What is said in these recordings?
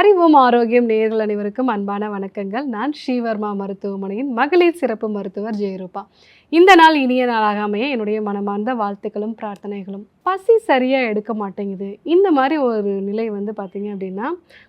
அறிவும் ஆரோக்கியம் நேர்கள் அனைவருக்கும் அன்பான வணக்கங்கள். நான் ஸ்ரீவர்மா மருத்துவமனையின் மகளிர் சிறப்பு மருத்துவர் ஜெயரூபா. இந்த நாள் இனிய நாளாக அமைய என்னுடைய மனமார்ந்த வாழ்த்துக்களும் பிரார்த்தனைகளும். பசி சரியாக எடுக்க மாட்டேங்குது. இந்த மாதிரி ஒரு நிலை வந்து பார்த்திங்க அப்படின்னா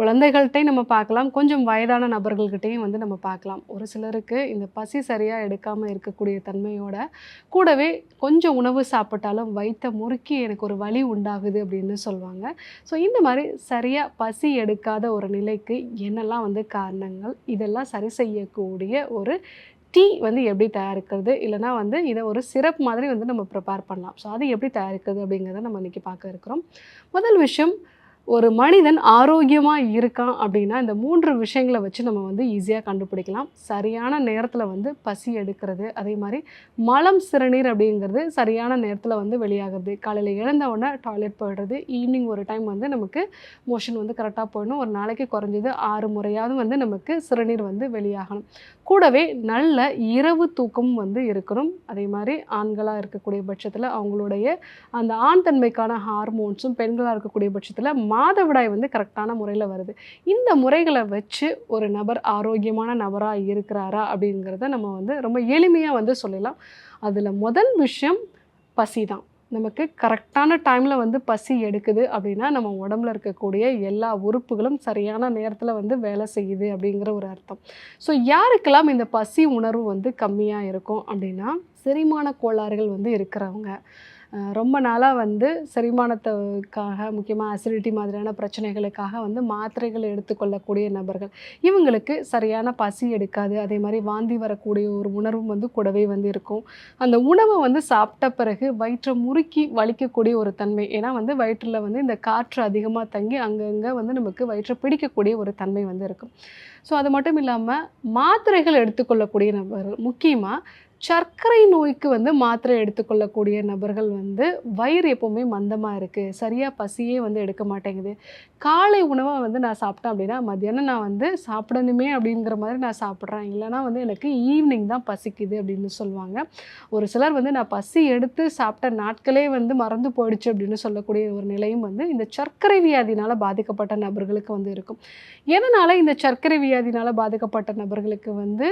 குழந்தைகள்கிட்டையும் நம்ம பார்க்கலாம். கொஞ்சம் வயதான நபர்கள்கிட்டையும் வந்து நம்ம பார்க்கலாம். ஒரு சிலருக்கு இந்த பசி சரியாக எடுக்காமல் இருக்கக்கூடிய தன்மையோட கூடவே கொஞ்சம் உணவு சாப்பிட்டாலும் வயிற்ற முறுக்கி எனக்கு ஒரு வலி உண்டாகுது அப்படின்னு சொல்லுவாங்க. ஸோ இந்த மாதிரி சரியாக பசி எடுக்காத ஒரு நிலைக்கு என்னெல்லாம் வந்து காரணங்கள்? இதெல்லாம் சரி செய்யக்கூடிய ஒரு டீ வந்து எப்படி தயாரிக்கிறது? இல்லைனா வந்து இதை ஒரு சிரப் மாதிரி வந்து நம்ம ப்ரிப்பேர் பண்ணலாம். ஸோ அது எப்படி தயாரிக்கிறது அப்படிங்கிறத நம்ம இன்றைக்கி பார்க்க இருக்கிறோம். முதல் விஷயம் ஒரு மனிதன் ஆரோக்கியமாக இருக்கான் அப்படின்னா இந்த மூன்று விஷயங்களை வச்சு நம்ம வந்து ஈஸியாக கண்டுபிடிக்கலாம். சரியான நேரத்தில் வந்து பசி எடுக்கிறது அதே மாதிரி மலம் சிறுநீர் அப்படிங்கிறது சரியான நேரத்தில் வந்து வெளியாகிறது. காலையில் எழுந்த உடனே டாய்லெட் போயிடுறது ஈவினிங் ஒரு டைம் வந்து நமக்கு மோஷன் வந்து கரெக்டாக போயிடணும். ஒரு நாளைக்கு குறைஞ்சது ஆறு முறையாவது வந்து நமக்கு சிறுநீர் வந்து வெளியாகணும். கூடவே நல்ல இரவு தூக்கம் வந்து இருக்கணும். அதே மாதிரி ஆண்களாக இருக்கக்கூடிய பட்சத்தில் அவங்களுடைய அந்த ஆண் தன்மைக்கான ஹார்மோன்ஸும் பெண்களாக இருக்கக்கூடிய பட்சத்தில் மாதவிடாய் வந்து கரெக்டான முறையில் வருது. இந்த முறைகளை வச்சு ஒரு நபர் ஆரோக்கியமான நபராக இருக்கிறாரா அப்படிங்கிறத நம்ம வந்து ரொம்ப எளிமையாக வந்து சொல்லலாம். அதில் முதல் விஷயம் பசி தான் நமக்கு கரெக்டான டைமில் வந்து பசி எடுக்குது அப்படின்னா நம்ம உடம்புல இருக்கக்கூடிய எல்லா உறுப்புகளும் சரியான நேரத்தில் வந்து வேலை செய்யுது அப்படிங்கிற ஒரு அர்த்தம். ஸோ யாருக்கெல்லாம் இந்த பசி உணர்வு வந்து கம்மியாக இருக்கும் அப்படின்னா செரிமான கோளாறுகள் வந்து இருக்கிறவங்க. ரொம்ப நாளாக வந்து செரிமானத்துக்காக முக்கியமாக அசிடிட்டி மாதிரியான பிரச்சனைகளுக்காக வந்து மாத்திரைகள் எடுத்துக்கொள்ளக்கூடிய நபர்கள். இவங்களுக்கு சரியான பசி எடுக்காது அதே மாதிரி வாந்தி வரக்கூடிய ஒரு உணர்வும் வந்து கூடவே வந்து இருக்கும். அந்த உணவை வந்து சாப்பிட்ட பிறகு வயிற்றை முறுக்கி வலிக்கக்கூடிய ஒரு தன்மை. ஏன்னா வந்து வயிற்றில் வந்து இந்த காற்று அதிகமாக தங்கி அங்கங்கே வந்து நமக்கு வயிற்றை பிடிக்கக்கூடிய ஒரு தன்மை வந்து இருக்கும். ஸோ அது மட்டும் இல்லாமல் மாத்திரைகள் எடுத்துக்கொள்ளக்கூடிய நபர்கள் முக்கியமாக சர்க்கரை நோய்க்கு வந்து மாத்திரை எடுத்துக்கொள்ளக்கூடிய நபர்கள் வந்து வயிறு எப்போவுமே மந்தமாக இருக்குது சரியாக பசியே வந்து எடுக்க மாட்டேங்குது. காலை உணவை வந்து நான் சாப்பிட்டேன் அப்படின்னா மத்தியானம் நான் வந்து சாப்பிடணுமே அப்படிங்கிற மாதிரி நான் சாப்பிட்றேன். இல்லைனா வந்து எனக்கு ஈவினிங் தான் பசிக்குது அப்படின்னு சொல்லுவாங்க. ஒரு சிலர் வந்து நான் பசி எடுத்து சாப்பிட்ட நாட்களே வந்து மறந்து போயிடுச்சு அப்படின்னு சொல்லக்கூடிய ஒரு நிலையும் வந்து இந்த சர்க்கரை வியாதினால் பாதிக்கப்பட்ட நபர்களுக்கு வந்து இருக்கும். எதனால் இந்த சர்க்கரை வியாதினால் பாதிக்கப்பட்ட நபர்களுக்கு வந்து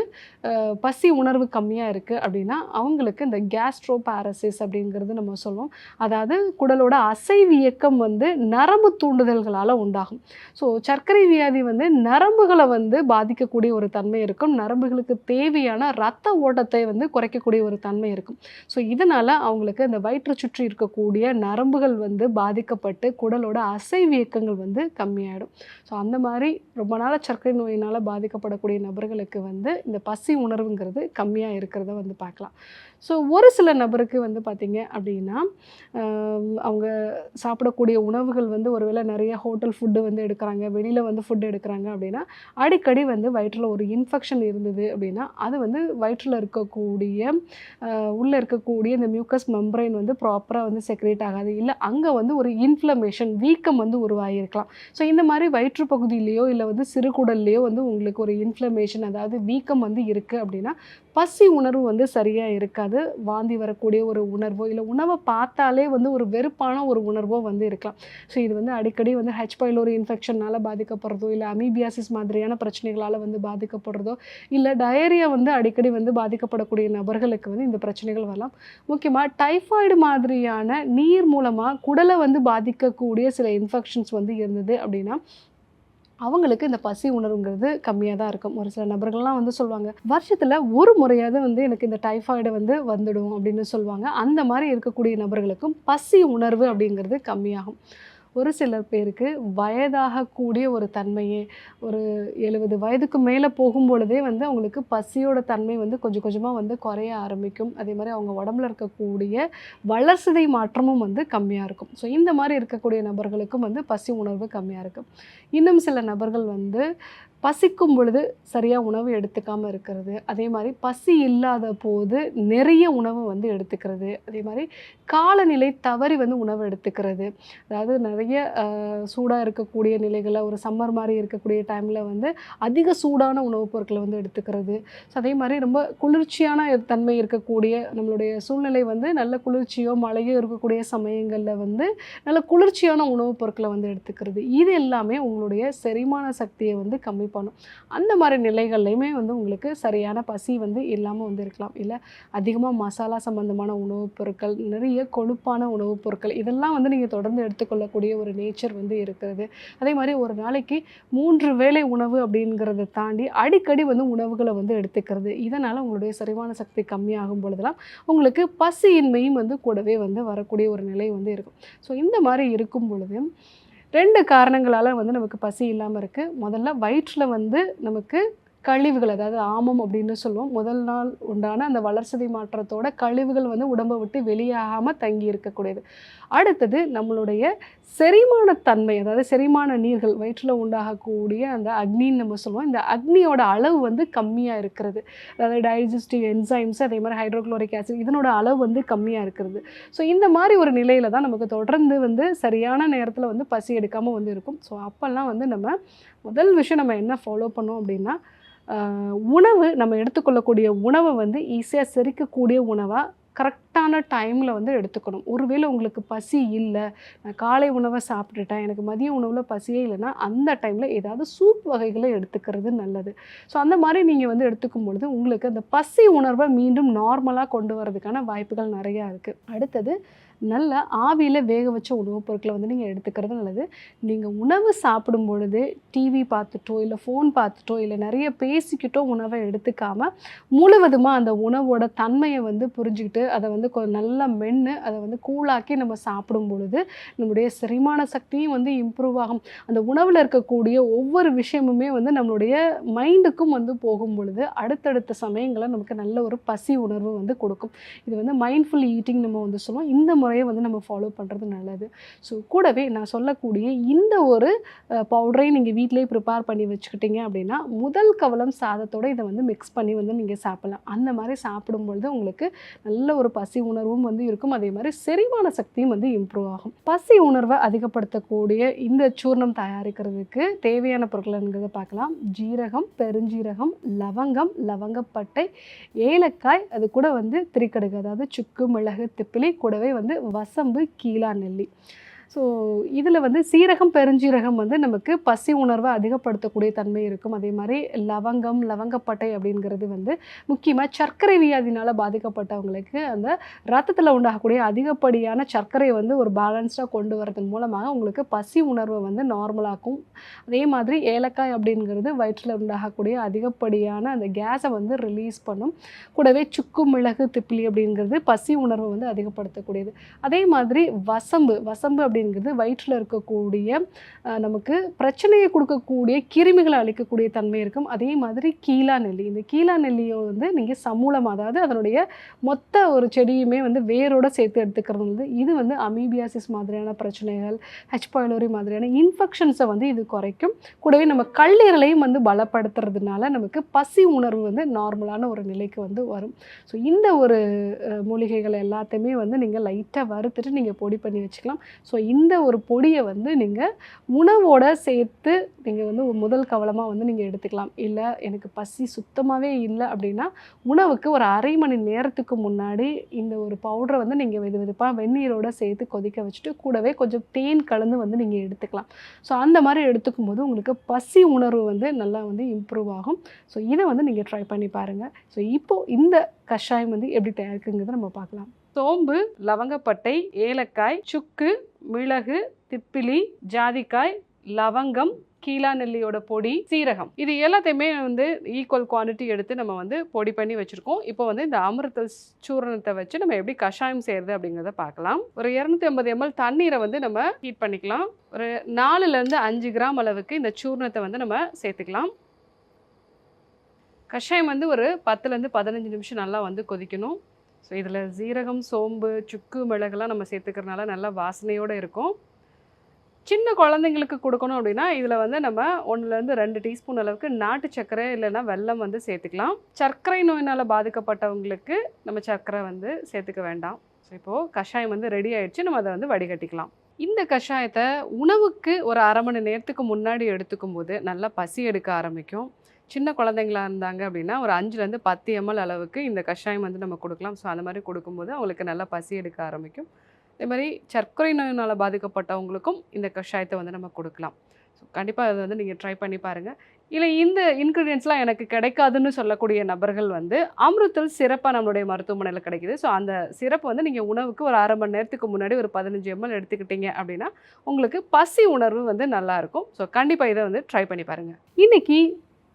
பசி உணர்வு கம்மியாக இருக்குது அப்படின்னா அவங்களுக்கு இந்த கேஸ்ட்ரோ பாரசிஸ் அப்படிங்கிறது நம்ம சொல்லுவோம். அதாவது குடலோட அசைவியக்கம் வந்து நரம்பு தூண்டுதல்களால் உண்டாகும். ஸோ சர்க்கரை வியாதி வந்து நரம்புகளை வந்து பாதிக்கக்கூடிய ஒரு தன்மை இருக்கும். நரம்புகளுக்கு தேவையான ரத்த ஓட்டத்தை வந்து குறைக்கக்கூடிய ஒரு தன்மை இருக்கும். ஸோ இதனால் அவங்களுக்கு இந்த வயிற்றை சுற்றி இருக்கக்கூடிய நரம்புகள் வந்து பாதிக்கப்பட்டு குடலோட அசைவியக்கங்கள் வந்து கம்மியாயிடும். ஸோ அந்த மாதிரி ரொம்ப நாளாக சர்க்கரை நோயினால் பாதிக்கப்படக்கூடிய நபர்களுக்கு வந்து இந்த பசி உணர்வுங்கிறது கம்மியாக இருக்கிறத வந்து பார்க்கலாம். ஸோ ஒரு சில நபருக்கு வந்து பார்த்திங்க அப்படின்னா அவங்க சாப்பிடக்கூடிய உணவுகள் வந்து ஒருவேளை நிறைய ஹோட்டல் ஃபுட்டு வந்து எடுக்கிறாங்க வெளியில் வந்து ஃபுட் எடுக்கிறாங்க அப்படின்னா அடிக்கடி வந்து வயிற்றில் ஒரு இன்ஃபெக்ஷன் இருந்தது அப்படின்னா அது வந்து வயிற்றில் இருக்கக்கூடிய உள்ளே இருக்கக்கூடிய இந்த மியூக்கஸ் மெம்பரைன் வந்து ப்ராப்பராக வந்து செக்ரேட் ஆகாது. இல்லை அங்கே வந்து ஒரு இன்ஃப்ளமேஷன் வீக்கம் வந்து உருவாகியிருக்கலாம் ஸோ இந்த மாதிரி வயிற்று பகுதியிலையோ இல்லை வந்து சிறுகுடல்லையோ வந்து உங்களுக்கு ஒரு இன்ஃப்ளமேஷன் அதாவது வீக்கம் வந்து இருக்குது அப்படின்னா பசி உணர்வு வந்து சரியாக இருக்காது. வாந்தி வரக்கூடிய ஒரு உணர்வோ இல்லை உணவை பார்த்தாலே வந்து ஒரு வெறுப்பான ஒரு உணர்வோ வந்து இருக்கலாம். ஸோ இது வந்து அடிக்கடி வந்து ஹெச் பைலோரி இன்ஃபெக்ஷனால் பாதிக்கப்படுறதோ இல்லை அமீபியாசிஸ் மாதிரியான பிரச்சனைகளால் வந்து பாதிக்கப்படுறதோ இல்லை டயரியா வந்து அடிக்கடி வந்து பாதிக்கப்படக்கூடிய நபர்களுக்கு வந்து இந்த பிரச்சனைகள் வரலாம். முக்கியமாக டைஃபாய்டு மாதிரியான நீர் மூலமாக குடலை வந்து பாதிக்கக்கூடிய சில இன்ஃபெக்ஷன்ஸ் வந்து இருந்தது அப்படின்னா அவங்களுக்கு இந்த பசி உணர்வுங்கிறது கம்மியாக தான் இருக்கும். ஒரு சில நபர்கள்லாம் வந்து சொல்லுவாங்க வருஷத்தில் ஒரு முறையாவது வந்து எனக்கு இந்த டைஃபாய்டு வந்து வந்துடும் அப்படின்னு சொல்லுவாங்க. அந்த மாதிரி இருக்கக்கூடிய நபர்களுக்கும் பசி உணர்வு அப்படிங்கிறது கம்மியாகும். ஒரு சில பேருக்கு வயதாகக்கூடிய ஒரு தன்மையே ஒரு எழுபது வயதுக்கு மேலே போகும் பொழுதே வந்து அவங்களுக்கு பசியோட தன்மை வந்து கொஞ்சம் கொஞ்சமாக வந்து குறைய ஆரம்பிக்கும். அதே மாதிரி அவங்க உடம்புல இருக்கக்கூடிய வளர்சிதை மாற்றமும் வந்து கம்மியாக இருக்கும். ஸோ இந்த மாதிரி இருக்கக்கூடிய நபர்களுக்கும் வந்து பசி உணர்வு கம்மியாக இருக்கும். இன்னும் சில நபர்கள் வந்து பசிக்கும் பொழுது சரியாக உணவு எடுத்துக்காமல் இருக்கிறது. அதே மாதிரி பசி இல்லாத போது நிறைய உணவு வந்து எடுத்துக்கிறது. அதே மாதிரி காலநிலை தவறி வந்து உணவு எடுத்துக்கிறது. அதாவது நிறைய சூடாக இருக்கக்கூடிய நிலைகளில் ஒரு சம்மர் மாதிரி இருக்கக்கூடிய டைமில் வந்து அதிக சூடான உணவுப் பொருட்களை வந்து எடுத்துக்கிறது. ஸோ அதே மாதிரி ரொம்ப குளிர்ச்சியான தன்மை இருக்கக்கூடிய நம்மளுடைய சூழ்நிலை வந்து நல்ல குளிர்ச்சியோ மழையோ இருக்கக்கூடிய சமயங்களில் வந்து நல்ல குளிர்ச்சியான உணவுப் பொருட்களை வந்து எடுத்துக்கிறது. இது எல்லாமே உங்களுடைய செரிமான சக்தியை வந்து கம்மி பண்ணும் அந்த மாதிரி நிலைகள்லையுமே வந்து உங்களுக்கு சரியான பசி வந்து இல்லாமல் வந்து இருக்கலாம். இல்லை அதிகமாக மசாலா சம்பந்தமான உணவுப் பொருட்கள் நிறைய கொழுப்பான உணவுப் பொருட்கள் இதெல்லாம் வந்து நீங்கள் தொடர்ந்து எடுத்துக்கொள்ளக்கூடிய ஒரு நேச்சர் வந்து இருக்கிறது. அதே மாதிரி ஒரு நாளைக்கு மூன்று வேளை உணவு அப்படிங்கிறத தாண்டி அடிக்கடி வந்து உணவுகளை வந்து எடுத்துக்கிறது. இதனால் உங்களுடைய செரிமான சக்தி கம்மியாகும் பொழுதெல்லாம் உங்களுக்கு பசியின்மையும் வந்து கூடவே வந்து வரக்கூடிய ஒரு நிலை வந்து இருக்கும். ஸோ இந்த மாதிரி இருக்கும் பொழுது ரெண்டு காரணங்களால் வந்து நமக்கு பசி இல்லாமல் இருக்குது முதல்ல வயிற்றில் வந்து நமக்கு கழிவுகள் அதாவது ஆமம் அப்படின்னு சொல்லுவோம். முதல் நாள் உண்டான அந்த வளர்சிதை மாற்றத்தோட கழிவுகள் வந்து உடம்பை விட்டு வெளியாகாமல் தங்கி இருக்கக்கூடியது. அடுத்தது நம்மளுடைய செரிமானத்தன்மை அதாவது செரிமான நீர்கள் வயிற்றில் உண்டாகக்கூடிய அந்த அக்னின்னு நம்ம சொல்லுவோம். இந்த அக்னியோட அளவு வந்து கம்மியாக இருக்கிறது. அதாவது டைஜஸ்டிவ் என்சைம்ஸ் அதே மாதிரி ஹைட்ரோக்ளோரிக் ஆசிட் இதனோட அளவு வந்து கம்மியாக இருக்கிறது. ஸோ இந்த மாதிரி ஒரு நிலையில தான் நமக்கு தொடர்ந்து வந்து சரியான நேரத்தில் வந்து பசி எடுக்காமல் வந்து இருக்கும். ஸோ அப்போல்லாம் வந்து நம்ம முதல் விஷயம் நம்ம என்ன ஃபாலோ பண்ணோம் அப்படின்னா உணவு நம்ம எடுத்துக்கொள்ளக்கூடிய உணவை வந்து ஈஸியாக செரிக்கக்கூடிய உணவாக கரெக்டான டைமில் வந்து எடுத்துக்கணும். ஒருவேளை உங்களுக்கு பசி இல்லை நான் காலை உணவை சாப்பிட்டுட்டேன் எனக்கு மதிய உணவில் பசியே இல்லைன்னா அந்த டைமில் ஏதாவது சூப் வகைகளை எடுத்துக்கிறது நல்லது. ஸோ அந்த மாதிரி நீங்கள் வந்து எடுத்துக்கும் பொழுது உங்களுக்கு அந்த பசி உணர்வை மீண்டும் நார்மலாக கொண்டு வரதுக்கான வாய்ப்புகள் நிறையா இருக்குது அடுத்தது நல்ல ஆவியில் வேக வச்ச உணவுப் பொருட்களை வந்து நீங்கள் எடுத்துக்கிறது நல்லது. நீங்கள் உணவு சாப்பிடும் பொழுது டிவி பார்த்துட்டோ இல்லை ஃபோன் பார்த்துட்டோ இல்லை நிறைய பேசிக்கிட்டோ உணவை எடுத்துக்காமல் முழுவதுமாக அந்த உணவோட தன்மையை வந்து புரிஞ்சுக்கிட்டு அதை வந்து கொ- நல்லா மென்று அதை வந்து கூழாக்கி நம்ம சாப்பிடும் பொழுது நம்முடைய செரிமான சக்தியும் வந்து இம்ப்ரூவ் ஆகும். அந்த உணவில் இருக்கக்கூடிய ஒவ்வொரு விஷயமுமே வந்து நம்மளுடைய மைண்டுக்கும் வந்து போகும் பொழுது அடுத்தடுத்த சமயங்களில் நமக்கு நல்ல ஒரு பசி உணர்வு வந்து கொடுக்கும். இது வந்து மைண்ட்ஃபுல் ஈட்டிங் நம்ம வந்து சொல்லுவோம். இந்த முறையை வந்து நம்ம ஃபாலோ பண்ணுறது நல்லது. ஸோ கூடவே நான் சொல்லக்கூடிய இந்த ஒரு பவுடரையும் நீங்கள் வீட்டிலேயே ப்ரிப்பேர் பண்ணி வச்சுக்கிட்டீங்க அப்படின்னா முதல் கவலம் சாதத்தோட இதை வந்து மிக்ஸ் பண்ணி வந்து நீங்கள் சாப்பிடலாம். அந்த மாதிரி சாப்பிடும் பொழுது உங்களுக்கு நல்ல ஒரு பசி உணர்வும் வந்து இருக்கும். அதே மாதிரி செரிமான சக்தியும் வந்து இம்ப்ரூவ் ஆகும். பசி உணர்வை அதிகப்படுத்தக்கூடிய இந்த சூர்ணம் தயாரிக்கிறதுக்கு தேவையான பொருட்கள்ங்கிறத பார்க்கலாம். ஜீரகம் பெருஞ்சீரகம் லவங்கம் லவங்கப்பட்டை ஏலக்காய் அது கூட வந்து திரிக்கடுகு அதாவது சுக்கு மிளகு திப்பிலி கூடவே வந்து வசம்பு கீழா நெல்லி. ஸோ இதில் வந்து சீரகம் பெருஞ்சீரகம் வந்து நமக்கு பசி உணர்வை அதிகப்படுத்தக்கூடிய தன்மை இருக்கும். அதே மாதிரி லவங்கம் லவங்கப்பட்டை அப்படிங்கிறது வந்து முக்கியமாக சர்க்கரை வியாதினால் பாதிக்கப்பட்டவங்களுக்கு அந்த ரத்தத்தில் உண்டாகக்கூடிய அதிகப்படியான சர்க்கரையை வந்து ஒரு பேலன்ஸ்டாக கொண்டு வரதன் மூலமாக உங்களுக்கு பசி உணர்வை வந்து நார்மலாக்கும் அதே மாதிரி ஏலக்காய் அப்படிங்கிறது வயிற்றில் உண்டாகக்கூடிய அதிகப்படியான அந்த கேஸை வந்து ரிலீஸ் பண்ணும். கூடவே சுக்கு மிளகு திப்பிலி அப்படிங்கிறது பசி உணர்வை வந்து அதிகப்படுத்தக்கூடியது. அதே மாதிரி வசம்பு வசம்பு அப்படி அப்படிங்கிறது வயிற்றில் இருக்கக்கூடிய நமக்கு பிரச்சனையை கொடுக்கக்கூடிய கிருமிகளை அழிக்கக்கூடிய தன்மை இருக்கும். அதே மாதிரி கீழா நெல்லி. இந்த கீழா நெல்லியை வந்து நீங்கள் சமூலம் அதாவது அதனுடைய மொத்த ஒரு செடியுமே வந்து வேரோட சேர்த்து எடுத்துக்கிறது வந்து இது வந்து அமீபியாசிஸ் மாதிரியான பிரச்சனைகள் ஹெச் பாய்லோரி மாதிரியான இன்ஃபெக்ஷன்ஸை வந்து இது குறைக்கும். கூடவே நம்ம கல்லீரலையும் வந்து பலப்படுத்துறதுனால நமக்கு பசி உணர்வு வந்து நார்மலான ஒரு நிலைக்கு வந்து வரும். ஸோ இந்த ஒரு மூலிகைகள் எல்லாத்தையுமே வந்து நீங்கள் லைட்டாக வறுத்துட்டு நீங்கள் பொடி பண்ணி வச்சுக்கலாம். ஸோ இந்த ஒரு பொடியை வந்து நீங்கள் உணவோட சேர்த்து நீங்கள் வந்து முதல் கவலமாக வந்து நீங்கள் எடுத்துக்கலாம். இல்லை எனக்கு பசி சுத்தமாகவே இல்லை அப்படின்னா உணவுக்கு ஒரு அரை மணி நேரத்துக்கு முன்னாடி இந்த ஒரு பவுடரை வந்து நீங்கள் வெது வெதுப்பாக வெந்நீரோடு சேர்த்து கொதிக்க வச்சுட்டு கூடவே கொஞ்சம் தேன் கலந்து வந்து நீங்கள் எடுத்துக்கலாம். ஸோ அந்த மாதிரி எடுத்துக்கும் போது உங்களுக்கு பசி உணர்வு வந்து நல்லா வந்து இம்ப்ரூவ் ஆகும். ஸோ இதை வந்து நீங்கள் ட்ரை பண்ணி பாருங்கள் ஸோ இப்போது இந்த கஷாயம் வந்து எப்படி தயாரிக்குங்கிறத நம்ம பார்க்கலாம். சோம்பு லவங்கப்பட்டை ஏலக்காய் சுக்கு மிளகு திப்பிலி ஜாதிக்காய் லவங்கம் கீழா நெல்லியோட பொடி சீரகம். இது எல்லாத்தையுமே வந்து ஈக்குவல் குவான்டிட்டி எடுத்து நம்ம வந்து பொடி பண்ணி வச்சுருக்கோம். இப்போ வந்து இந்த அமிர்த சூரணத்தை வச்சு நம்ம எப்படி கஷாயம் செய்கிறது அப்படிங்கிறத பார்க்கலாம். ஒரு இரநூத்தி ஐம்பது எம்எல் தண்ணீரை வந்து நம்ம ஹீட் பண்ணிக்கலாம். ஒரு நாலுலேருந்து அஞ்சு கிராம் அளவுக்கு இந்த சூர்ணத்தை வந்து நம்ம சேர்த்துக்கலாம். கஷாயம் வந்து ஒரு பத்துலேருந்து பதினஞ்சு நிமிஷம் நல்லா வந்து கொதிக்கணும். ஸோ இதில் ஜீரகம் சோம்பு சுக்கு மிளகுலாம் நம்ம சேர்த்துக்கிறனால நல்லா வாசனையோடு இருக்கும். சின்ன குழந்தைங்களுக்கு கொடுக்கணும் அப்படின்னா இதில் வந்து நம்ம ஒன்றுலேருந்து ரெண்டு டீஸ்பூன் அளவுக்கு நாட்டு சர்க்கரை இல்லைன்னா வெல்லம் வந்து சேர்த்துக்கலாம். சர்க்கரை நோயினால் பாதிக்கப்பட்டவங்களுக்கு நம்ம சர்க்கரை வந்து சேர்த்துக்க வேண்டாம். ஸோ இப்போது கஷாயம் வந்து ரெடி ஆகிடுச்சு நம்ம அதை வந்து வடிகட்டிக்கலாம். இந்த கஷாயத்தை உணவுக்கு ஒரு அரை மணி நேரத்துக்கு முன்னாடி எடுத்துக்கும் போது நல்லா பசி எடுக்க ஆரம்பிக்கும். சின்ன குழந்தைங்களா இருந்தாங்க அப்படின்னா ஒரு அஞ்சுலேருந்து பத்து எம்எல் அளவுக்கு இந்த கஷாயம் வந்து நம்ம கொடுக்கலாம். ஸோ அந்த மாதிரி கொடுக்கும்போது அவங்களுக்கு நல்லா பசி எடுக்க ஆரம்பிக்கும். அதே மாதிரி சர்க்கரை நோயினால் பாதிக்கப்பட்டவங்களுக்கும் இந்த கஷாயத்தை வந்து நம்ம கொடுக்கலாம். ஸோ கண்டிப்பாக அதை வந்து நீங்கள் ட்ரை பண்ணி பாருங்கள் இல்லை இந்த இன்க்ரீடியன்ஸ்லாம் எனக்கு கிடைக்காதுன்னு சொல்லக்கூடிய நபர்கள் வந்து அமிர்தல் சிறப்பாக நம்மளுடைய மருத்துவமனையில் கிடைக்குது. ஸோ அந்த சிறப்பு வந்து நீங்கள் உணவுக்கு ஒரு அரை மணி நேரத்துக்கு முன்னாடி ஒரு பதினஞ்சு எம்எல் எடுத்துக்கிட்டீங்க அப்படின்னா உங்களுக்கு பசி உணர்வு வந்து நல்லாயிருக்கும் ஸோ கண்டிப்பாக இதை வந்து ட்ரை பண்ணி பாருங்கள் இன்னைக்கு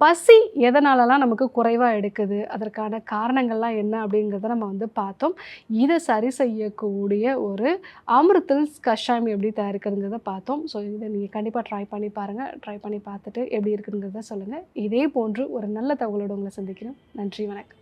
பசி எதனாலலாம் நமக்கு குறைவாக எடுக்குது? அதற்கான காரணங்கள்லாம் என்ன அப்படிங்கிறத நம்ம வந்து பார்த்தோம். இதை சரி செய்யக்கூடிய ஒரு அமிர்தல் கஷாயம் எப்படி தயாரிக்கிறதுங்கிறத பார்த்தோம். ஸோ இதை நீங்கள் கண்டிப்பாக ட்ரை பண்ணி பாருங்கள் ட்ரை பண்ணி பார்த்துட்டு எப்படி இருக்குங்கிறத சொல்லுங்கள் இதே போன்று ஒரு நல்ல தகவலோடு உங்களை சந்திக்கிறோம். நன்றி வணக்கம்.